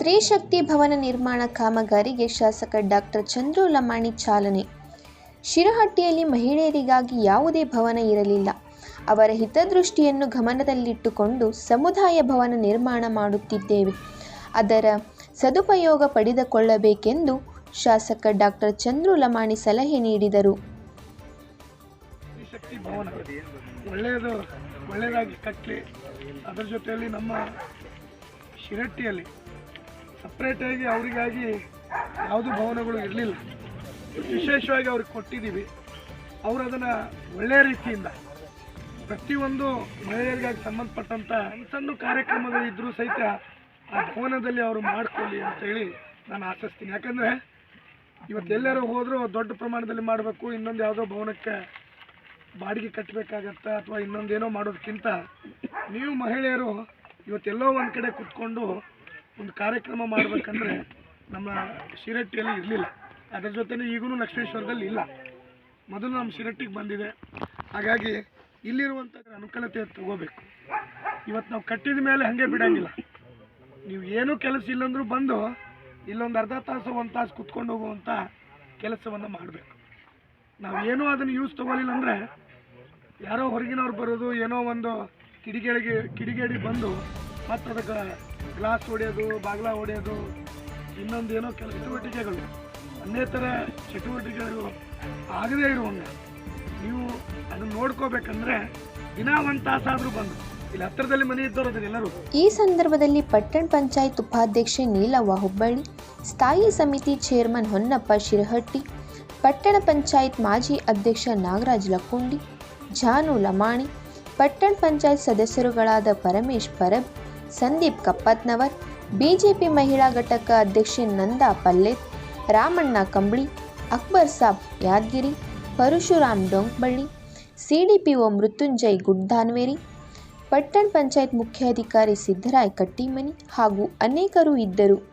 ಸ್ತ್ರೀಶಕ್ತಿ ಭವನ ನಿರ್ಮಾಣ ಕಾಮಗಾರಿಗೆ ಶಾಸಕ ಡಾಕ್ಟರ್ ಚಂದ್ರು ಲಮಾಣಿ ಚಾಲನೆ. ಶಿರಹಟ್ಟಿಯಲ್ಲಿ ಮಹಿಳೆಯರಿಗಾಗಿ ಯಾವುದೇ ಭವನ ಇರಲಿಲ್ಲ. ಅವರ ಹಿತದೃಷ್ಟಿಯನ್ನು ಗಮನದಲ್ಲಿಟ್ಟುಕೊಂಡು ಸಮುದಾಯ ಭವನ ನಿರ್ಮಾಣ ಮಾಡುತ್ತಿದ್ದೇವೆ. ಅದರ ಸದುಪಯೋಗ ಪಡೆದುಕೊಳ್ಳಬೇಕೆಂದು ಶಾಸಕ ಡಾಕ್ಟರ್ ಚಂದ್ರು ಲಮಾಣಿ ಸಲಹೆ ನೀಡಿದರು. ಒಳ್ಳೆಯದು, ಒಳ್ಳೆಯದಾಗಿ ಕಟ್ಟಲಿ ಅದರ ಜೊತೆಯಲ್ಲಿ ನಮ್ಮ ಶಿರಟ್ಟಿಯಲ್ಲಿ ಸಪ್ರೇಟಾಗಿ ಅವರಿಗಾಗಿ ಯಾವುದು ಭವನಗಳು ಇರಲಿಲ್ಲ. ವಿಶೇಷವಾಗಿ ಅವ್ರಿಗೆ ಕೊಟ್ಟಿದ್ದೀವಿ. ಅವರು ಅದನ್ನು ಒಳ್ಳೆಯ ರೀತಿಯಿಂದ ಪ್ರತಿಯೊಂದು ಮಹಿಳೆಯರಿಗಾಗಿ ಸಂಬಂಧಪಟ್ಟಂಥ ಸಣ್ಣ ಕಾರ್ಯಕ್ರಮಗಳಿದ್ದರೂ ಸಹಿತ ಆ ಭವನದಲ್ಲಿ ಅವರು ಮಾಡ್ಕೊಳ್ಳಿ ಅಂತೇಳಿ ನಾನು ಆಶಿಸ್ತೀನಿ. ಯಾಕಂದರೆ ಇವತ್ತು ಎಲ್ಲರೂ ಹೋದರೂ ದೊಡ್ಡ ಪ್ರಮಾಣದಲ್ಲಿ ಮಾಡಬೇಕು. ಇನ್ನೊಂದು ಯಾವುದೋ ಭವನಕ್ಕೆ ಬಾಡಿಗೆ ಕಟ್ಟಬೇಕಾಗತ್ತ ಅಥವಾ ಇನ್ನೊಂದೇನೋ ಮಾಡೋದಕ್ಕಿಂತ ನೀವು ಮಹಿಳೆಯರು ಇವತ್ತೆಲ್ಲೋ ಒಂದು ಕಡೆ ಕುತ್ಕೊಂಡು ಒಂದು ಕಾರ್ಯಕ್ರಮ ಮಾಡಬೇಕಂದ್ರೆ ನಮ್ಮ ಶಿರಟ್ಟಿಯಲ್ಲಿ ಇರಲಿಲ್ಲ. ಅದರ ಜೊತೆನೇ ಈಗೂ ಲಕ್ಷ್ಮೇಶ್ವರದಲ್ಲಿ ಇಲ್ಲ. ಮೊದಲು ನಮ್ಮ ಶಿರಟ್ಟಿಗೆ ಬಂದಿದೆ. ಹಾಗಾಗಿ ಇಲ್ಲಿರುವಂಥ ಅನುಕೂಲತೆ ತಗೋಬೇಕು. ಇವತ್ತು ನಾವು ಕಟ್ಟಿದ ಮೇಲೆ ಹಾಗೆ ಬಿಡಂಗಿಲ್ಲ. ನೀವು ಏನೂ ಕೆಲಸ ಇಲ್ಲಂದ್ರೂ ಬಂದು ಇಲ್ಲೊಂದು ಅರ್ಧ ತಾಸು, ಒಂದು ತಾಸು ಕುತ್ಕೊಂಡು ಹೋಗುವಂಥ ಕೆಲಸವನ್ನು ಮಾಡಬೇಕು. ಏನೂ ಅದನ್ನು ಯೂಸ್ ತೊಗೊಲಿಲ್ಲ ಅಂದರೆ ಯಾರೋ ಹೊರಗಿನವ್ರು ಬರೋದು, ಏನೋ ಒಂದು ಕಿಡಿಗೇಡಿಗೆ ಕಿಡಿಗೇಡಿ ಬಂದು ಮತ್ತು ಗ್ಲಾಸ್ ಹೊಡೆಯೋದು, ಬಾಗ್ಲ ಹೊಡೆಯೋದು ಇನ್ನೊಂದು ಏನೋ ಕೆಲವು ಚಟುವಟಿಕೆಗಳು ಅನ್ನೇತರ ಚಟುವಟಿಕೆಗಳು ಆಗದೇ ಇರುವಂಗೆ ನೀವು ಅದನ್ನು ನೋಡ್ಕೋಬೇಕಂದ್ರೆ ದಿನ ಒಂದು ತಾಸಾದರೂ ಬಂದು. ಈ ಸಂದರ್ಭದಲ್ಲಿ ಪಟ್ಟಣ ಪಂಚಾಯತ್ ಉಪಾಧ್ಯಕ್ಷೆ ನೀಲವ್ವ ಹುಬ್ಬಳ್ಳಿ, ಸ್ಥಾಯಿ ಸಮಿತಿ ಚೇರ್ಮನ್ ಹೊನ್ನಪ್ಪ ಶಿರಹಟ್ಟಿ, ಪಟ್ಟಣ ಪಂಚಾಯತ್ ಮಾಜಿ ಅಧ್ಯಕ್ಷ ನಾಗರಾಜ್ ಲಕ್ಕುಂಡಿ, ಜಾನು ಲಮಾಣಿ, ಪಟ್ಟಣ ಪಂಚಾಯತ್ ಸದಸ್ಯರುಗಳಾದ ಪರಮೇಶ್ ಪರಬ್ ಸಂದೀಪ್ ಕಪ್ಪತ್ನವರ್, ಬಿಜೆಪಿ ಮಹಿಳಾ ಘಟಕ ಅಧ್ಯಕ್ಷೆ ನಂದಾ ಪಲ್ಲೆತ್, ರಾಮಣ್ಣ ಕಂಬಳಿ, ಅಕ್ಬರ್ ಸಾಬ್ ಯಾದಗಿರಿ, ಪರಶುರಾಮ್ ಡೊಂಕ್ಬಳ್ಳಿ, ಸಿಡಿಪಿಒ ಮೃತ್ಯುಂಜಯ್ ಗುಡ್ದಾನ್ವೇರಿ, ಪಟ್ಟಣ ಪಂಚಾಯತ್ ಮುಖ್ಯಾಧಿಕಾರಿ ಸಿದ್ದರಾಯ್ ಕಟ್ಟಿಮನಿ ಹಾಗೂ ಅನೇಕರು ಇದ್ದರು.